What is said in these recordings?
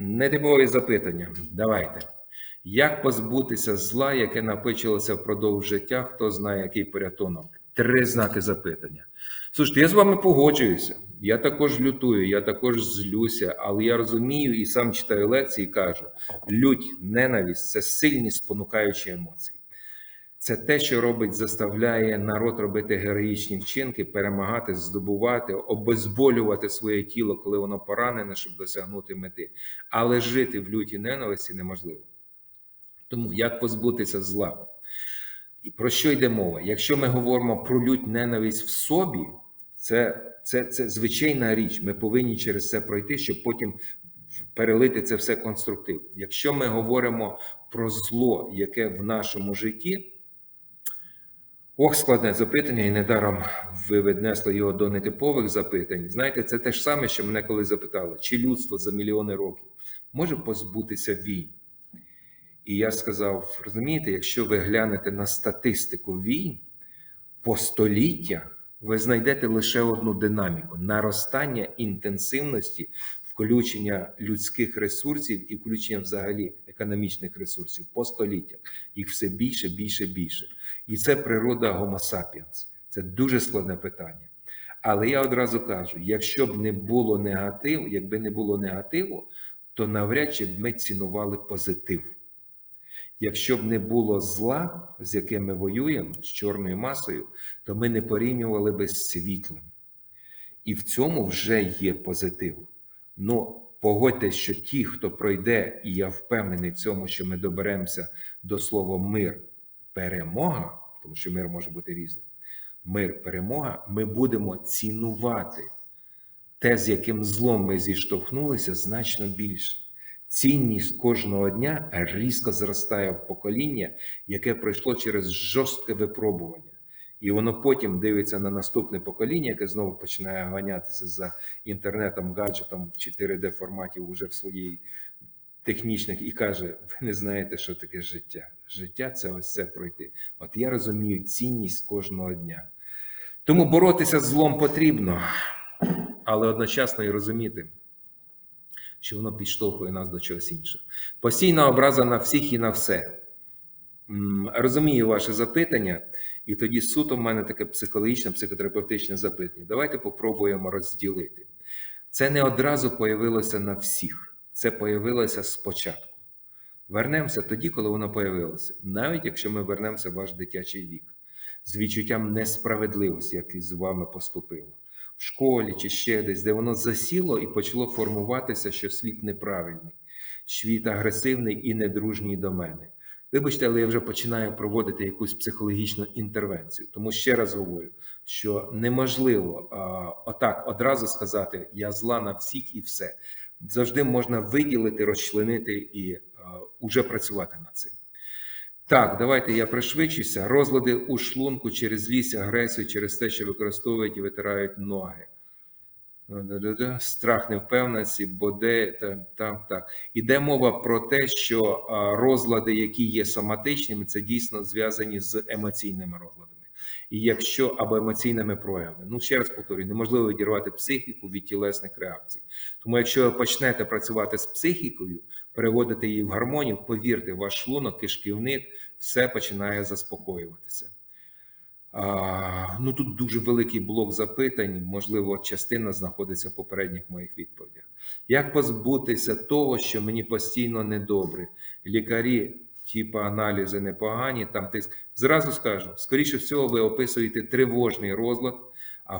нетипові запитання. Давайте. Як позбутися зла, яке накопичилося впродовж життя? Хто знає, який порятунок? Три знаки запитання. Слушайте, я з вами погоджуюся. Я також лютую, я також злюся, але я розумію і сам читаю лекції і кажу: лють, ненависть це сильні спонукаючі емоції. Це те, що робить, заставляє народ робити героїчні вчинки, перемагати, здобувати, обезболювати своє тіло, коли воно поранене, щоб досягнути мети. Але жити в люті ненависті неможливо. Тому як позбутися зла? І про що йде мова? Якщо ми говоримо про лють ненависть в собі, це, це, це звичайна річ. Ми повинні через це пройти, щоб потім перелити це все конструктив. Якщо ми говоримо про зло, яке в нашому житті, ох, складне запитання, і недаром ви віднесли його до нетипових запитань. Знаєте, це те ж саме, що мене коли запитали, чи людство за мільйони років може позбутися війн. І я сказав: розумієте, якщо ви глянете на статистику війн по століттях, ви знайдете лише одну динаміку наростання інтенсивності включення людських ресурсів і включення взагалі економічних ресурсів по століттях. Їх все більше, більше, більше. І це природа Homo sapiens. Це дуже складне питання. Але я одразу кажу: якщо б не було негативу, якби не було негативу, то навряд чи б ми цінували позитив. Якщо б не було зла, з яким ми воюємо, з чорною масою, то ми не порівнювали би з світлим. І в цьому вже є позитив. Ну, погодьтесь, що ті, хто пройде, і я впевнений в цьому, що ми доберемося до слова мир, перемога, тому що мир може бути різним. Мир, перемога, ми будемо цінувати те, з яким злом ми зіштовхнулися, значно більше. Цінність кожного дня різко зростає в покоління, яке пройшло через жорстке випробування. І воно потім дивиться на наступне покоління, яке знову починає ганятися за інтернетом, гаджетом в 4D форматі уже в своїй технічних, і каже: ви не знаєте, що таке життя. Життя це ось це пройти. От я розумію цінність кожного дня. Тому боротися з злом потрібно, але одночасно і розуміти що воно підштовхує нас до чогось іншого. Постійна образа на всіх і на все. Розумію ваше запитання, і тоді суто в мене таке психологічне, психотерапевтичне запитання. Давайте попробуємо розділити. Це не одразу появилося на всіх, це появилося спочатку. Вернемося тоді, коли воно появилося, навіть якщо ми вернемося в ваш дитячий вік, з відчуттям несправедливості, як з вами поступило в школі чи ще десь, де воно засіло і почало формуватися, що світ неправильний, світ агресивний і недружній до мене. Вибачте, але я вже починаю проводити якусь психологічну інтервенцію. Тому ще раз говорю, що неможливо а, отак одразу сказати я зла на всіх і все. Завжди можна виділити, розчленити і а, уже працювати над цим. Так, давайте я пришвидшуся. Розлади у шлунку через ліс, агресію, через те, що використовують і витирають ноги. Страх невпевненості, боде там, там так. Іде мова про те, що розлади, які є соматичними, це дійсно зв'язані з емоційними розладами. І якщо або емоційними проявами, ну ще раз повторюю, неможливо відірвати психіку від тілесних реакцій. Тому, якщо ви почнете працювати з психікою, переводити її в гармонію, повірте, ваш шлунок, кишківник, все починає заспокоюватися. А, Ну тут дуже великий блок запитань, можливо, частина знаходиться в попередніх моїх відповідях. Як позбутися того, що мені постійно недобре? Лікарі, типу аналізи непогані, там тиск. Зразу скажу, скоріше всього, ви описуєте тривожний розлад,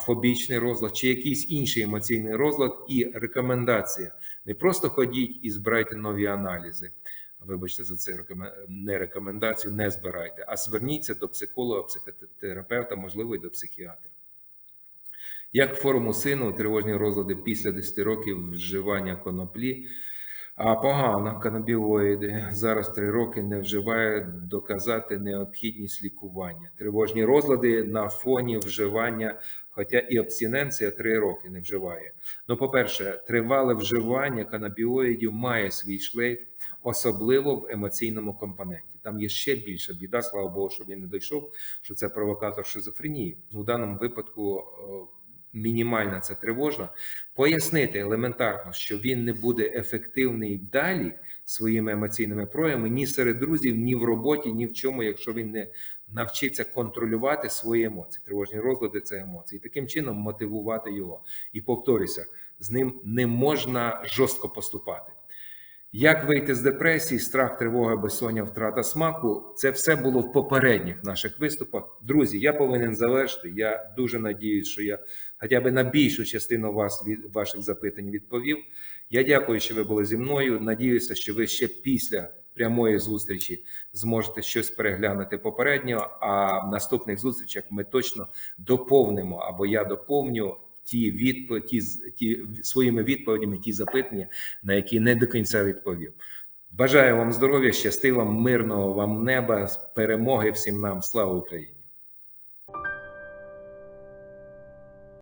фобічний розлад чи якийсь інший емоційний розлад, і рекомендація. Не просто ходіть і збирайте нові аналізи. Вибачте, за це не рекомендацію, не збирайте, а зверніться до психолога, психотерапевта, можливо, і до психіатра. Як форму сину тривожні розлади після 10 років вживання коноплі, а погано канабіоїди зараз 3 роки не вживає доказати необхідність лікування. Тривожні розлади на фоні вживання хоча і абстиненція 3 роки не вживає. Ну, по-перше, тривале вживання канабіоїдів має свій шлейф, особливо в емоційному компоненті. Там є ще більша біда, слава Богу, що він не дійшов, що це провокатор шизофренії. У даному випадку мінімальна це тривожна, пояснити елементарно, що він не буде ефективний далі своїми емоційними проявами ні серед друзів, ні в роботі, ні в чому, якщо він не навчиться контролювати свої емоції. Тривожні розлади це емоції. І таким чином мотивувати його. І повторюся, з ним не можна жорстко поступати. Як вийти з депресії, страх, тривога, безсоння, втрата смаку це все було в попередніх наших виступах. Друзі, я повинен завершити. Я дуже надіюсь, що я хоча б на більшу частину вас від ваших запитань відповів. Я дякую, що ви були зі мною. Надіюся, що ви ще після прямої зустрічі зможете щось переглянути попередньо. А в наступних зустрічах ми точно доповнимо або я доповню ті відповіді, ті, ті своїми відповідями, ті запитання, на які не до кінця відповів. Бажаю вам здоров'я, щастива, мирного вам неба, перемоги всім нам. Слава Україні!